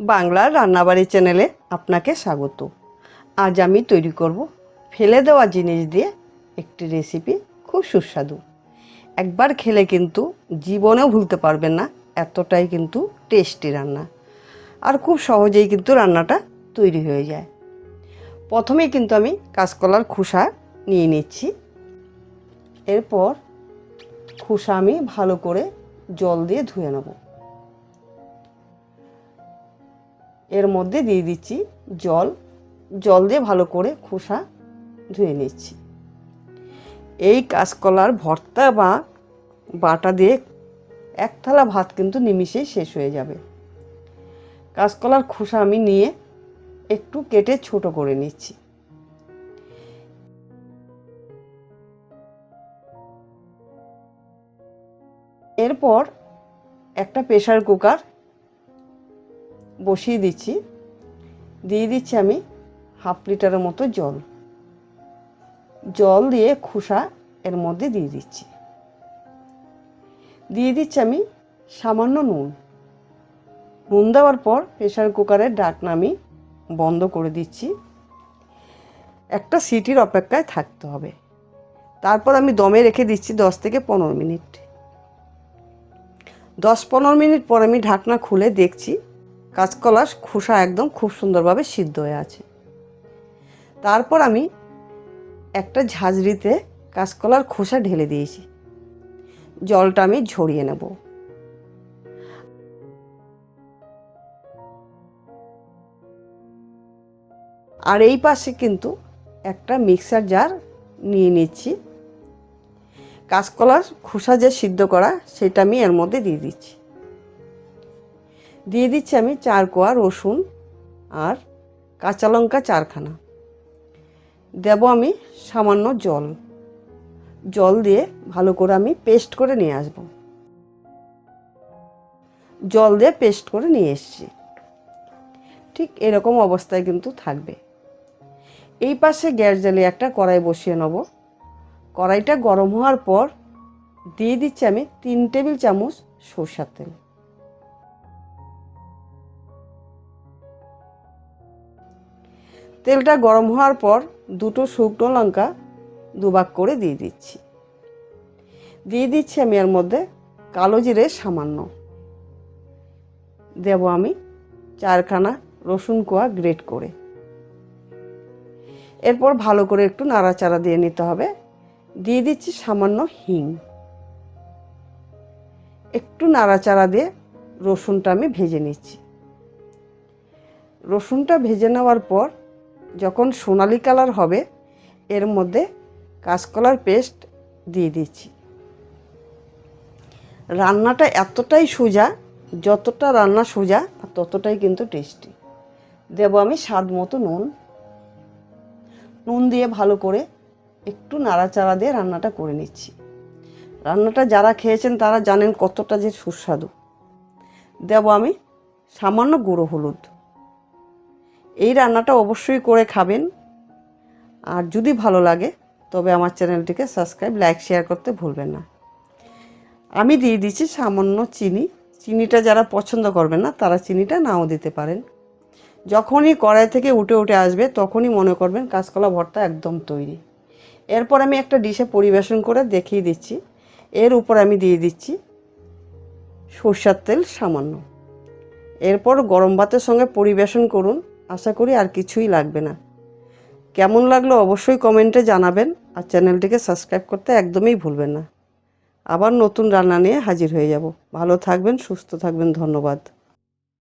বাংলার রান্নাবাড়ি চ্যানেলে আপনাকে স্বাগত। আজ আমি তৈরি করব ফেলে দেওয়া জিনিস দিয়ে একটি রেসিপি খুব সুস্বাদু। একবার খেলে কিন্তু জীবনেও ভুলতে পারবেন না, এতটাই কিন্তু টেস্টি রান্না। আর খুব সহজেই কিন্তু রান্নাটা তৈরি হয়ে যায়। প্রথমেই কিন্তু আমি কাঁচকলার খোসা নিয়ে নিচ্ছি। এরপর খোসা আমি ভালো করে জল দিয়ে ধুয়ে নেব। এর মধ্যে দিয়ে দিচ্ছি জল। জল দিয়ে ভালো করে খোসা ধুয়ে নিচ্ছি। এই কাঁচকলার ভর্তা বা বাটা দিয়ে এক থালা ভাত কিন্তু নিমিষেই শেষ হয়ে যাবে। কাঁচকলার খোসা আমি নিয়ে একটু কেটে ছোট করে নিচ্ছি। এরপর একটা প্রেশার কুকার বসিয়ে দিচ্ছি। দিয়ে দিচ্ছি আমি হাফ লিটারের মতো জল। জল দিয়ে খোসা এর মধ্যে দিয়ে দিচ্ছি। দিয়ে দিচ্ছি আমি সামান্য নুন। নুন দেওয়ার পর প্রেশার কুকারের ডাকনা আমি বন্ধ করে দিচ্ছি। একটা সিটির অপেক্ষায় থাকতে হবে। তারপর আমি দমে রেখে দিচ্ছি দশ থেকে পনেরো মিনিট। দশ পনেরো মিনিট পর আমি ঢাকনা খুলে দেখছি কাঁচকলার খোসা একদম খুব সুন্দরভাবে সিদ্ধ হয়ে আছে। তারপর আমি একটা ঝাঁঝরিতে কাঁচকলার খোসা ঢেলে দিয়েছি। জলটা আমি ঝরিয়ে নেব। আর এই পাশে কিন্তু একটা মিক্সার জার নিয়ে নিচ্ছি। কাঁচকলার খোসা যে সিদ্ধ করা, সেটা আমি এর মধ্যে দিয়ে দিচ্ছি। দিয়ে দিচ্ছি আমি চার কোয়া রসুন আর কাঁচা লঙ্কা চারখানা। দেব আমি সামান্য জল। জল দিয়ে ভালো করে আমি পেস্ট করে নিয়ে আসব। জল দিয়ে পেস্ট করে নিয়ে এসছি। ঠিক এরকম অবস্থায় কিন্তু থাকবে। এই পাশে গ্যাস জ্বালিয়ে একটা কড়াই বসিয়ে নেব। কড়াইটা গরম হওয়ার পর দিয়ে দিচ্ছি আমি তিন টেবিল চামচ সরষার তেল। তেলটা গরম হওয়ার পর দুটো শুকনো লঙ্কা দুবাক করে দিয়ে দিচ্ছি। দিয়ে দিচ্ছি আমি এর মধ্যে কালো জিরে সামান্য। দেব আমি চারখানা রসুন কোয়া গ্রেট করে। এরপর ভালো করে একটু নাড়াচাড়া দিয়ে নিতে হবে। দিয়ে দিচ্ছি সামান্য হিং। একটু নাড়াচাড়া দিয়ে রসুনটা আমি ভেজে নিচ্ছি। রসুনটা ভেজে নেওয়ার পর যখন সোনালি কালার হবে, এর মধ্যে কাঁচকলার পেস্ট দিয়ে দিচ্ছি। রান্নাটা এতটাই সোজা, যতটা রান্না সোজা ততটাই কিন্তু টেস্টি দেব আমি স্বাদ মতো নুন। নুন দিয়ে ভালো করে একটু নাড়াচাড়া দিয়ে রান্নাটা করে নিচ্ছি। রান্নাটা যারা খেয়েছেন তারা জানেন কতটা যে সুস্বাদু। দেব আমি সামান্য গুঁড়ো হলুদ। এই রান্নাটা অবশ্যই করে খাবেন। আর যদি ভালো লাগে, তবে আমার চ্যানেলটিকে সাবস্ক্রাইব, লাইক, শেয়ার করতে ভুলবেন না। আমি দিয়ে দিচ্ছি সামান্য চিনি। চিনিটা যারা পছন্দ করবেন না, তারা চিনিটা নাও দিতে পারেন। যখনই কড়াই থেকে উঠে উঠে আসবে, তখনই মনে করবেন কাঁচকলা ভর্তা একদম তৈরি। এরপর আমি একটা ডিশে পরিবেশন করে দেখিয়ে দিচ্ছি। এর উপর আমি দিয়ে দিচ্ছি সরষার তেল সামান্য। এরপর গরম ভাতের সঙ্গে পরিবেশন করুন। আশা করি আর কিছুই লাগবে না। কেমন লাগল অবশ্যই কমেন্টে জানাবেন আর চ্যানেলটিকে সাবস্ক্রাইব করতে একদমই ভুলবেন না। আবার নতুন রান্না নিয়ে হাজির হয়ে যাব। ভালো থাকবেন, সুস্থ থাকবেন, ধন্যবাদ।